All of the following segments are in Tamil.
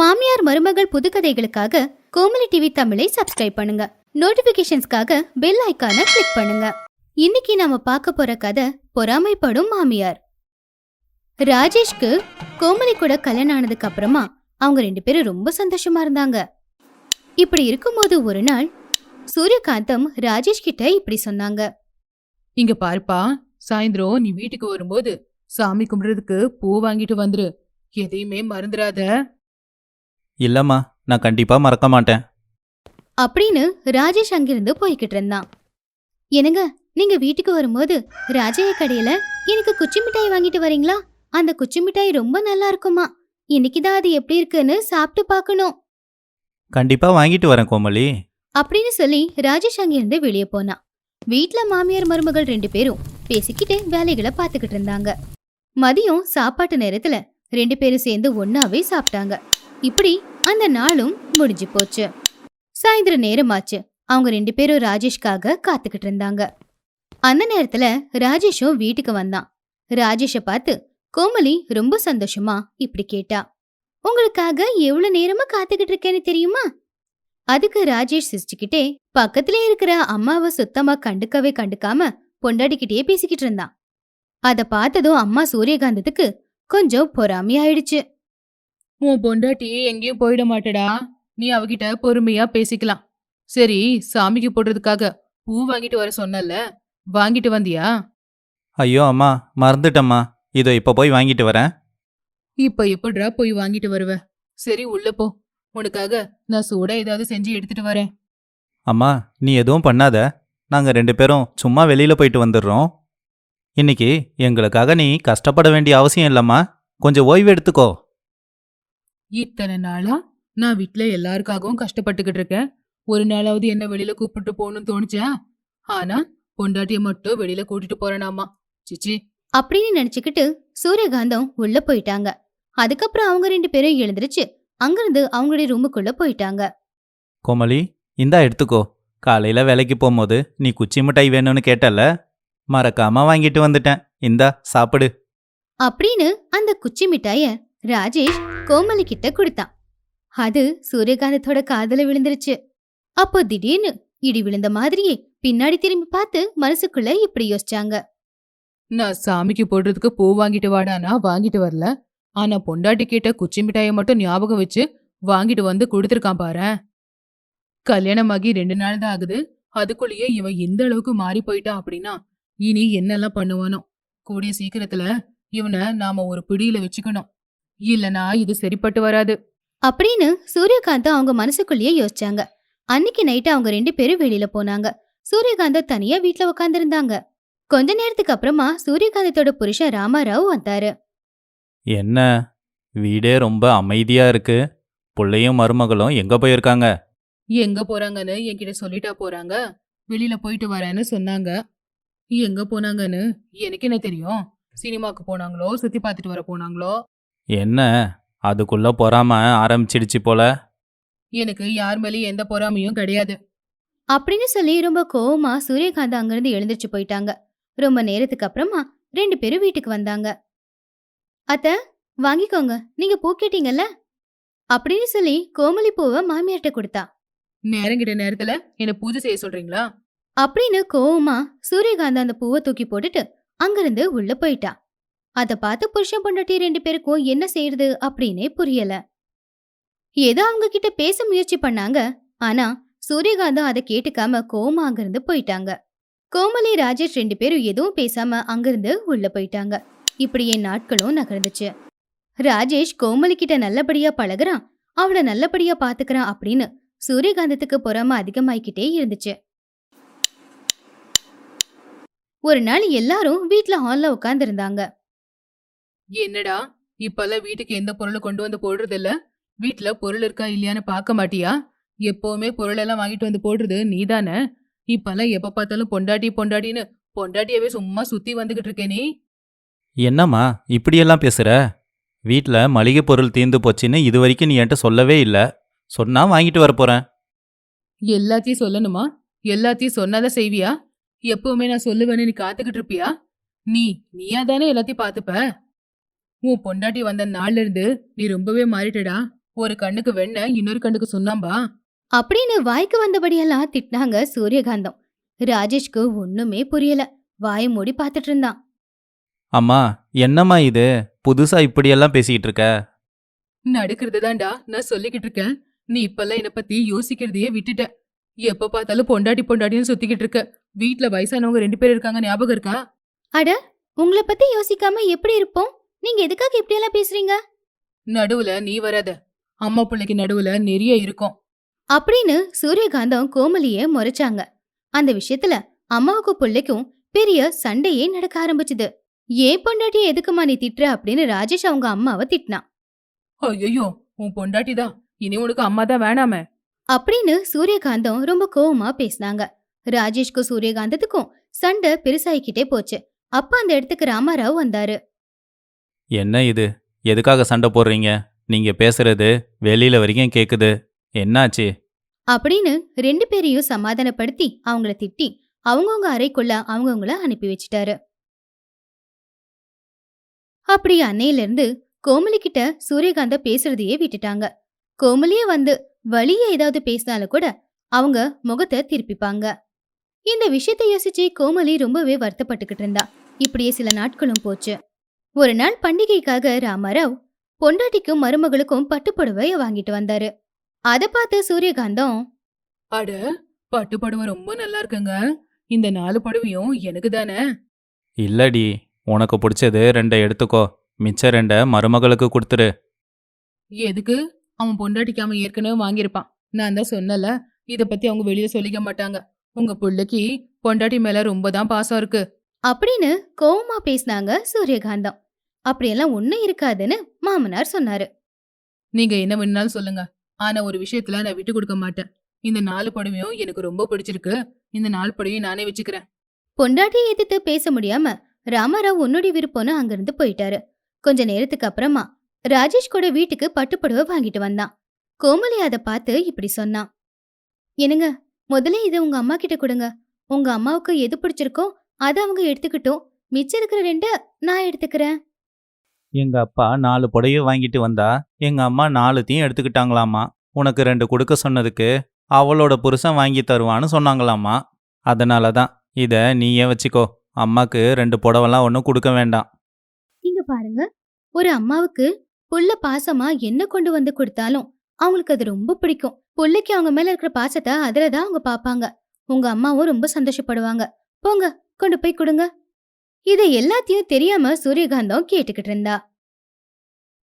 மாமியார் மருமகள் புதுக்கதைகளுக்காக கோமலி டிவி தமிழை சப்ஸ்கிரைப் பண்ணுங்க. நோட்டிபிகேஷன்ஸ்க்காக பெல் ஐக்கான கிளிக் பண்ணுங்க. இன்னைக்கு நாம பார்க்க போற கதை பொறாமைப்படும் மாமியார். ராஜேஷ்க்கு கோமலி கூட கல்யாணம் ஆனதுக்கு அப்புறமா அவங்க ரெண்டு பேரும் ரொம்ப சந்தோஷமா இருந்தாங்க. இப்படி இருக்கும்போது ஒரு நாள் சூரியகாந்தம் ராஜேஷ் கிட்ட இப்படி சொன்னாங்க. இங்க பாருப்பா சாயந்தரம் நீ வீட்டுக்கு வரும்போது சாமி கும்பிடுறதுக்கு பூ வாங்கிட்டு வந்துரு. எதையுமே மறந்துடாத இல்லம்மா நான் கண்டிப்பா மறக்க மாட்டேன். அப்படின்னு ராஜேஷ் அங்கிருந்து போய்கிட்டு இருந்தான். என்னங்க நீங்க வீட்டுக்கு வரும்போது ராஜைய கடையில எனக்கு குச்சி மிட்டாய் வாங்கிட்டு வரீங்களா? அந்த குச்சி மிட்டாய் ரொம்ப நல்லா இருக்குமா? இன்னைக்கு தான் அது எப்படி இருக்குன்னு சாப்பிட்டு பார்க்கணும். கண்டிப்பா வாங்கிட்டு வரேன் கோமலி அப்படின்னு சொல்லி ராஜேஷ் அங்கிருந்து வெளியே போனான். வீட்ல மாமியார் மருமகள் ரெண்டு பேரும் பேசிக்கிட்டு வேலைகளை பார்த்துக்கிட்டு இருந்தாங்க. மதியம் சாப்பாட்டு நேரத்துல ரெண்டு பேரும் சேர்ந்து ஒன்னாவே சாப்பிட்டாங்க. இப்படி அந்த நாளும் முடிஞ்சு போச்சு. சாயந்தரம் நேரமாச்சு. அவங்க ரெண்டு பேரும் ராஜேஷ்காக காத்துக்கிட்டு இருந்தாங்க. அந்த நேரத்துல ராஜேஷும் வீட்டுக்கு வந்தான். ராஜேஷ பார்த்து கோமலி ரொம்ப சந்தோஷமா? இப்படி கேட்டா. உங்களுக்காக எவ்வளவு நேரமா காத்துக்கிட்டு இருக்கேன்னு தெரியுமா? அதுக்கு ராஜேஷ் சிரிச்சுக்கிட்டே பக்கத்திலே இருக்கிற அம்மாவை சுத்தமா கண்டுக்கவே கண்டுக்காம பொண்டாடிக்கிட்டே பேசிக்கிட்டு இருந்தான். அத பார்த்ததும் அம்மா சூரியகாந்தத்துக்கு கொஞ்சம் பொறாமையாயிடுச்சு. உன் பொண்டாட்டி எங்கேயும் போயிட மாட்டடா. நீ அவகிட்ட பொறுமையா பேசிக்கலாம். சரி சாமிக்கு போடுறதுக்காக பூ வாங்கிட்டு வர சொன்னல வாங்கிட்டு வந்தியா? ஐயோ அம்மா மறந்துட்டம்மா. இதோ இப்போ போய் வாங்கிட்டு வரேன். இப்ப எப்படிடா போய் வாங்கிட்டு வருவ? சரி உள்ள போ. உனக்காக நான் சூடா ஏதாவது செஞ்சு எடுத்துட்டு வரேன். அம்மா நீ எதுவும் பண்ணாத. நாங்க ரெண்டு பேரும் சும்மா வெளியில போயிட்டு வந்துடுறோம். இன்னைக்கு எங்களுக்காக நீ கஷ்டப்பட வேண்டிய அவசியம் இல்லம்மா. கொஞ்சம் ஓய்வு எடுத்துக்கோ. இத்தனை நாளா நான் வீட்ல எல்லாருக்காகவும் கஷ்டப்பட்டுக்கிட்டு இருக்கேன் ஒரு நாளாவது என்ன வெளியில கூப்பிட்டு போகணும்னு தோணுச்சா? ஆனா பொண்டாட்டிய மட்டும் வெளியில கூட்டிட்டு போறேனாமா. சிச்சி. அப்படின்னு நினைச்சுக்கிட்டு சூரியகாந்தம் உள்ள போயிட்டாங்க. அதுக்கப்புறம் அவங்க ரெண்டு பேரும் எழுந்திருச்சு அங்கிருந்து அவங்களுடைய ரூமுக்குள்ள போயிட்டாங்க. கோமலி இந்தா எடுத்துக்கோ. காலையில வேலைக்கு போகும்போது நீ குச்சி மிட்டாய் வேணும்னு கேட்டல மறக்காம வாங்கிட்டு வந்துட்டேன். இந்தா சாப்பிடு. அப்படின்னு அந்த குச்சி மிட்டாய ராஜேஷ் கோமலி கிட்ட கொடுத்தான். அது சூரியகாந்தத்தோட காதுல விழுந்துருச்சு. அப்போ திடீர்னு இடி விழுந்த மாதிரியே பின்னாடி திரும்பி பார்த்து மனசுக்குள்ள இப்படி யோசிச்சாங்க. நான் சாமிக்கு போடுறதுக்கு பூ வாங்கிட்டு வாடானா வாங்கிட்டு வரல. ஆனா பொண்டாட்டி கேட்ட குச்சி மிட்டாயை மட்டும் ஞாபகம் வச்சு வாங்கிட்டு வந்து கொடுத்துருக்கான் பாரு கல்யாணமாகி ரெண்டு நாள் தான் ஆகுது. அதுக்குள்ளேயே இவன் இந்த அளவுக்கு மாறி போயிட்டான் அப்படின்னா இனி என்னெல்லாம் பண்ணுவானோ? கூடிய சீக்கிரத்துல இவனை நாம ஒரு பிடியில வச்சுக்கணும். இல்லனா இது சரிப்பட்டு வராது. அப்படின்னு சூரியகாந்தம் அவங்க மனசுக்குள்ளேயே யோசிச்சாங்க. அன்னைக்கு நைட்டு அவங்க ரெண்டு பேரும் வெளியில போனாங்க. சூரியகாந்தம் தனியா வீட்ல உட்காந்துருந்தாங்க கொஞ்ச நேரத்துக்கு அப்புறமா சூரியகாந்தத்தோட புருஷன் ராமாராவ் வந்தாரு. என்ன? வீடே ரொம்ப அமைதியா இருக்கு. புள்ளையும் மருமகளும் எங்க போயிருக்காங்க? எங்க போறாங்கன்னு என்கிட்ட சொல்லிட்டா போறாங்க. வெளியில போயிட்டு வரேன்னு சொன்னாங்க. எங்க போனாங்கன்னு எனக்கு என்ன தெரியும்? சினிமாக்கு போனாங்களோ? சுத்தி பார்த்துட்டு வர போனாங்களோ? என்ன? அதுக்குள்ள பொறாம ஆரம்பிச்சிடுச்சு போல. எனக்கு யார் மேலேயும் எந்த பொறாமையும் கிடையாது. அப்படின்னு சொல்லி ரொம்ப கோவமா சூரியகாந்தம் அங்கிருந்து எழுந்திருச்சு போயிட்டாங்க. ரொம்ப நேரத்துக்கு அப்புறமா ரெண்டு பேரும் வீட்டுக்கு வந்தாங்க. அத்த வாங்கிக்கோங்க. நீங்க பூ கேட்டீங்கல்ல? அப்படின்னு சொல்லி கோமலி பூவை மாமியார்ட்ட கொடுத்தா. நேரங்கிட்ட நேரத்துல என்ன பூஜை செய்ய சொல்றீங்களா? அப்படின்னு கோவமா சூரியகாந்தம் அந்த பூவை தூக்கி போட்டுட்டு அங்கிருந்து உள்ள போயிட்டா. அத பார்த்து புருஷன் பொண்டாட்டி ரெண்டு பேருக்கும் என்ன செய்யறது அப்படின்னே புரியல. ஏதோ அவங்க கிட்ட பேச முயற்சி பண்ணாங்க. ஆனா சூரியகாந்தம் அதை கேட்டுக்காம கோவமா அங்கிருந்து போயிட்டாங்க. கோமலி ராஜேஷ் ரெண்டு பேரும் எதுவும் பேசாம அங்கிருந்து உள்ள போயிட்டாங்க. இப்படியே நாட்களும் நகர்ந்துச்சு. ராஜேஷ் கோமலி கிட்ட நல்லபடியா பழகுறான். அவளை நல்லபடியா பாத்துக்கிறான் அப்படின்னு சூரியகாந்தத்துக்கு பொறாம அதிகமாயிக்கிட்டே இருந்துச்சு. ஒரு நாள் எல்லாரும் வீட்ல ஹால்ல உட்கார்ந்து இருந்தாங்க. என்னடா? இப்பெல்லாம் வீட்டுக்கு எந்த பொருளும் கொண்டு வந்து போடுறது இல்ல வீட்டுல பொருள் இருக்கா இல்லையான்னு பார்க்க மாட்டியா? எப்பவுமே பொருள் எல்லாம் வாங்கிட்டு வந்து போடுறது நீதானே? இப்பெல்லாம் எப்ப பார்த்தாலும் பொண்டாட்டி பொண்டாட்டின்னு பொண்டாட்டியவே சும்மா சுத்தி வந்துகிட்டு இருக்கே நீ. என்னம்மா இப்படியெல்லாம் பேசுற? வீட்ல மளிகை பொருள் தீர்ந்து போச்சுன்னு இது வரைக்கும் நீ என்கிட்ட சொல்லவே இல்லை. சொன்னா வாங்கிட்டு வர போறேன். எல்லாத்தையும் சொல்லணுமா? எல்லாத்தையும் சொன்னாதான் செய்வியா? எப்பவுமே நான் சொல்லுவேன்னு நீ காத்துக்கிட்டு இருப்பியா? நீ நீயா தானே எல்லாத்தையும் பாத்துப்ப உன் பொண்டாட்டி வந்த நாள்ல இருந்து நீ ரொம்பவே மாறிட்டடா. ஒரு கண்ணுக்கு வெண்ணெய் இன்னொரு கண்ணுக்கு சுண்ணாம்பா? அப்படின்னு வாய்க்கு வந்தபடியெல்லாம் திட்டினாங்க சூரியகாந்தம். ராஜேஷ்க்கு ஒண்ணுமே புரியல. வாயை மூடி பார்த்துட்டு இருந்தான். அம்மா என்னம்மா இது? புதுசா இப்படியெல்லாம் பேசிக்கிட்டு இருக்க? நடக்கிறது தான்டா நான் சொல்லிக்கிட்டு இருக்கேன். நீ இப்பெல்லாம் என்ன பத்தி யோசிக்கிறதையே விட்டுட்ட. எப்ப பார்த்தாலும் பொண்டாட்டி பொண்டாட்டின்னு சுத்திக்கிட்டு இருக்க. வீட்ல வயசானவங்க ரெண்டு பேர் இருக்காங்க ஞாபகம் இருக்கா? உங்களை பத்தி யோசிக்காம எப்படி இருப்போம்? நீங்க எதுக்காக இப்படியெல்லாம் பேசுறீங்க? நடுவுல நீ வராத. அம்மா பிள்ளைக்கு நடுவுல நிறைய இருக்கும். அப்படின்னு சூரியகாந்தம் கோமலிய முறைச்சாங்க. அந்த விஷயத்துல அம்மாவுக்கும் பிள்ளைக்கும் பெரிய சண்டையே நடக்க ஆரம்பிச்சுது. ஏன் பொண்டாட்டி எதுக்குமா நீ திட்டுற? அப்படின்னு ராஜேஷ் அவங்க அம்மாவை திட்டினான். ஐயோ உன் பொண்டாட்டி தான். இனி உனக்கு அம்மா தான் வேணாமே. அப்படின்னு சூரியகாந்தம் ரொம்ப கோவமா பேசினாங்க. ராஜேஷ்க்கும் சூரியகாந்தத்துக்கும் சண்டை பெருசாயிக்கிட்டே போச்சு. அப்ப அந்த இடத்துக்கு ராமாராவ் வந்தாரு. என்ன இது? எதுக்காக சண்டை போடுறீங்க? நீங்க பேசுறது வெளியில வரைக்கும் கேக்குது. என்னாச்சு? அப்படின்னு ரெண்டு பேரையும் சமாதானப்படுத்தி அவங்கள திட்டி அவங்கவுங்க அறைக்குள்ள அவங்கவுங்கள அனுப்பி வச்சிட்டாரு. அப்படி அன்னையில இருந்து கோமலி கிட்ட சூரியகாந்த பேசுறதையே விட்டுட்டாங்க. கோமலியே வந்து வழிய ஏதாவது பேசினாலும் கூட அவங்க முகத்தை திருப்பிப்பாங்க. இந்த விஷயத்தை யோசிச்சு கோமலி ரொம்பவே வருத்தப்பட்டுக்கிட்டு இருந்தா. இப்படியே சில நாட்களும் போச்சு. ஒரு நாள் பண்டிகைக்காக ராமாராவ் பொண்டாட்டிக்கும் மருமகளுக்கும் பட்டுப்புடவைய வாங்கிட்டு வந்தாரு. அத பார்த்து சூரியகாந்தம் அட பட்டு புடவை ரொம்ப நல்லா இருக்குங்க. இந்த நாலு புடவையும் எனக்கு தானே? இல்லடி உனக்கு பிடிச்சது ரெண்டை எடுத்துக்கோ. மிச்ச ரெண்டை மருமகளுக்கு கொடுத்துரு. எதுக்கு? அவன் பொண்டாட்டிக்கு அவன் ஏற்கனவே வாங்கியிருப்பான். நான் தான் சொன்னல இத பத்தி அவங்க வெளியே சொல்லிக்க மாட்டாங்க. உங்க புள்ளைக்கு பொண்டாட்டி மேல ரொம்ப தான் பாசம் இருக்கு. அப்படின்னு கோவமா பேசினாங்க சூரியகாந்தம். அப்படியெல்லாம் ஒண்ணும் இருக்காதுன்னு மாமனார் சொன்னாரு. நீங்க என்ன வேணாலும் சொல்லுங்க. ஆனா ஒரு விஷயத்துல நான் விட்டு கொடுக்க மாட்டேன். இந்த நாலு புடவையும் எனக்கு ரொம்ப பிடிச்சிருக்கு. இந்த நாலு புடவையும் நானே வச்சுக்கிறேன். பொண்டாட்டியை எதிர்த்து பேச முடியாம ராமாராவ் உன்னுடைய விருப்பம்னு அங்கிருந்து போயிட்டாரு. கொஞ்ச நேரத்துக்கு அப்புறமா ராஜேஷ் கூட வீட்டுக்கு பட்டுப்புடவை வாங்கிட்டு வந்தான். கோமலி அதை பார்த்து இப்படி சொன்னான். என்னங்க முதல்ல இதை உங்க அம்மா கிட்ட கொடுங்க. உங்க அம்மாவுக்கு எது பிடிச்சிருக்கோ அதை அவங்க எடுத்துக்கிட்டோம். மிச்சம் இருக்கிற ரெண்ட நான் எடுத்துக்கிறேன். எங்க அப்பா நாலு புடவையும் வாங்கிட்டு வந்தா எங்க அம்மா நாலுத்தையும் எடுத்துக்கிட்டாங்களாமா. உனக்கு ரெண்டு கொடுக்க சொன்னதுக்கு அவளோட புருஷன் வாங்கி தருவான்னு சொன்னாங்களாமா. அதனால தான் இதை நீயே வச்சுக்கோ. அம்மாக்கு ரெண்டு புடவெல்லாம் ஒன்றும் கொடுக்க வேண்டாம். இங்க பாருங்க. ஒரு அம்மாவுக்கு புள்ள பாசமா என்ன கொண்டு வந்து கொடுத்தாலும் அவங்களுக்கு அது ரொம்ப பிடிக்கும். புள்ளைக்கு அவங்க மேல இருக்கிற பாசத்தை அதுலதான் அவங்க பாப்பாங்க உங்க அம்மாவும் ரொம்ப சந்தோஷப்படுவாங்க. போங்க. கொண்டு போய் கொடுங்க. இதை எல்லாத்தையும் தெரியாம சூரியகாந்தம் கேட்டுக்கிட்டு இருந்தா.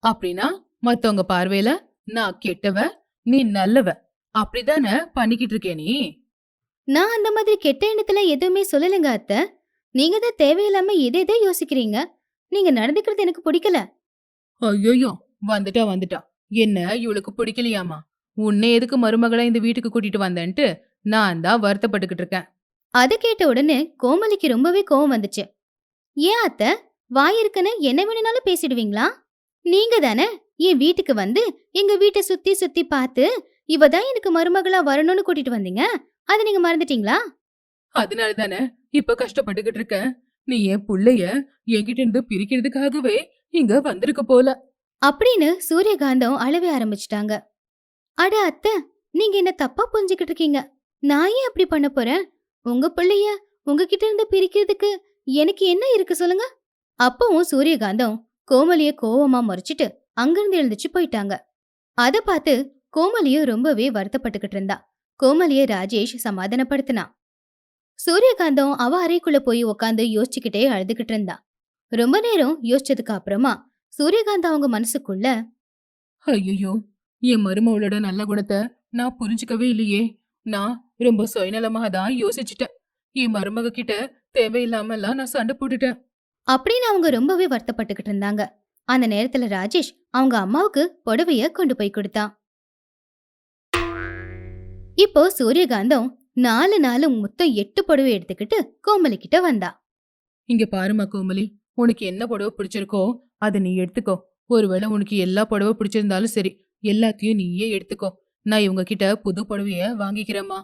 அப்படின்னா மத்தவங்க பார்வையில நான் கெட்டவ நீ நல்லவ அப்படிதானே பண்ணிக்கிட்டு இருக்கே நீ? நான் அந்த மாதிரி கெட்ட எண்ணத்துல எதுவுமே சொல்லலைங்க அத்தை. நீங்க தான் தேவையில்லாம எதை எதை யோசிக்கிறீங்க? நீங்க நடந்துக்கிறது எனக்கு பிடிக்கல. ஐயோ வந்துட்டா வந்துட்டா. என்ன இவளுக்கு பிடிக்கலையாமா? உன்னை எதுக்கு மருமகளா இந்த வீட்டுக்கு கூட்டிட்டு வந்தேன்ட்டு நான் தான் வருத்தப்பட்டுக்கிட்டு இருக்கேன். அதை கேட்ட உடனே கோமலிக்கு ரொம்பவே கோவம் வந்துச்சு. ஏன் அத்தை? வாய் இருக்குன்னு என்ன வேணும்னாலும் பேசிடுவீங்களா? நீங்க தானே என் வீட்டுக்கு வந்து எங்க வீட்டை சுத்தி சுத்தி பார்த்து இவ தான் எனக்கு மருமகளா வரணும்னு கூட்டிட்டு வந்தீங்க. அதை நீங்க மறந்துட்டீங்களா? அதனால தானே இப்ப கஷ்டப்பட்டுக்கிட்டு இருக்க நீ என் புள்ளைய என்கிட்ட இருந்து பிரிக்கிறதுக்காகவே இங்க வந்திருக்க போல. அப்படின்னு சூரியகாந்தம் அழவே ஆரம்பிச்சிட்டாங்க. அட அத்தை நீங்க என்ன தப்பா புரிஞ்சுக்கிட்டு இருக்கீங்க. நான் ஏன் அப்படி பண்ண போறேன்? உங்க பிள்ளைய உங்ககிட்ட இருந்து பிரிக்கிறதுக்கு எனக்கு என்ன இருக்கு சொல்லுங்க? அப்பவும் சூரியகாந்தம் கோமலிய கோவமா முறைச்சிட்டு அங்கிருந்து எழுந்துச்சு போயிட்டாங்க. அத பார்த்து கோமலியும் ரொம்பவே வருத்தப்பட்டுக்கிட்டு இருந்தா. கோமலிய ராஜேஷ் சமாதானப்படுத்தினான் சூரியகாந்தம் அவ அறைக்குள்ள போய் உக்காந்து யோசிச்சுக்கிட்டே அழுதுகிட்டு இருந்தா. ரொம்ப நேரம் யோசிச்சதுக்கு அப்புறமா சூரியகாந்த் அவங்க மனசுக்குள்ள ஐயோ என் மருமவளோட நல்ல குணத்தை நான் புரிஞ்சுக்கவே இல்லையே. நான் ரொம்ப சுயநலமாக தான் யோசிச்சுட்டேன். என் மருமக கிட்ட தேவையில்லாமலாம் நான் சண்டை போட்டுட்டேன். அப்படின்னு அவங்க ரொம்பவே வருத்தப்பட்டுக்கிட்டு இருந்தாங்க. அந்த நேரத்துல ராஜேஷ் அவங்க அம்மாவுக்கு புடவைய கொண்டு போய் கொடுத்தான். இப்போ சூரியகாந்தம் நாலு நாலு மொத்தம் எட்டு புடவை எடுத்துக்கிட்டு கோமலி கிட்ட வந்தா. இங்க பாருமா கோமலி உனக்கு என்ன புடவை பிடிச்சிருக்கோ அதை நீ எடுத்துக்கோ. ஒருவேளை உனக்கு எல்லா புடவை பிடிச்சிருந்தாலும் சரி எல்லாத்தையும் நீயே எடுத்துக்கோ. நான் இவங்க கிட்ட புது புடவைய வாங்கிக்கிறேம்மா.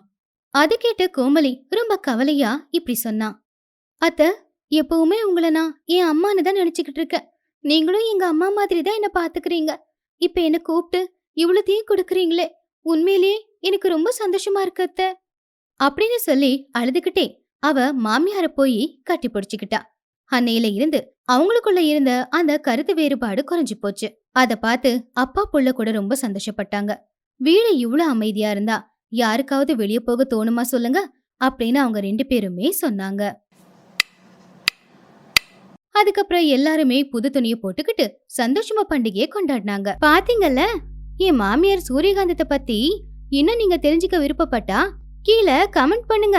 அது கேட்ட கோமலி ரொம்ப கவலையா இப்படி சொன்னா. அத்த எப்பவுமே உங்களை நான் என் அம்மான்னு தான் நினைச்சுக்கிட்டு இருக்கேன் நீங்களும் எங்க அம்மா மாதிரி தான் என்ன பாத்துக்கிறீங்க. இப்ப என்ன கூப்பிட்டு இவ்வளோத்தையும் கொடுக்குறீங்களே. உண்மையிலேயே எனக்கு ரொம்ப சந்தோஷமா இருக்கு அத்த. அப்படின்னு சொல்லி அழுதுகிட்டே அவ மாமியார போய் கட்டி பிடிச்சுக்கிட்டா. அன்னையில இருந்து அவங்களுக்குள்ள இருந்த அந்த கருத்து வேறுபாடு குறைஞ்சு போச்சு. அத பார்த்து அப்பா புள்ள கூட ரொம்ப சந்தோஷப்பட்டாங்க. வீடு இவ்ளோ அமைதியா இருந்தா யாருக்காவது வெளியே போக தோணுமா சொல்லுங்க அப்படின்னு அவங்க ரெண்டு பேருமே சொன்னாங்க. அதுக்கப்புறம் எல்லாருமே புது துணியை போட்டுக்கிட்டு சந்தோஷமா பண்டிகையை கொண்டாடினாங்க. பாத்தீங்கல்ல என் மாமியார் சூரியகாந்தத்தை பத்தி இன்னும் நீங்க தெரிஞ்சுக்க விருப்பப்பட்டா கீழே கமெண்ட் பண்ணுங்க.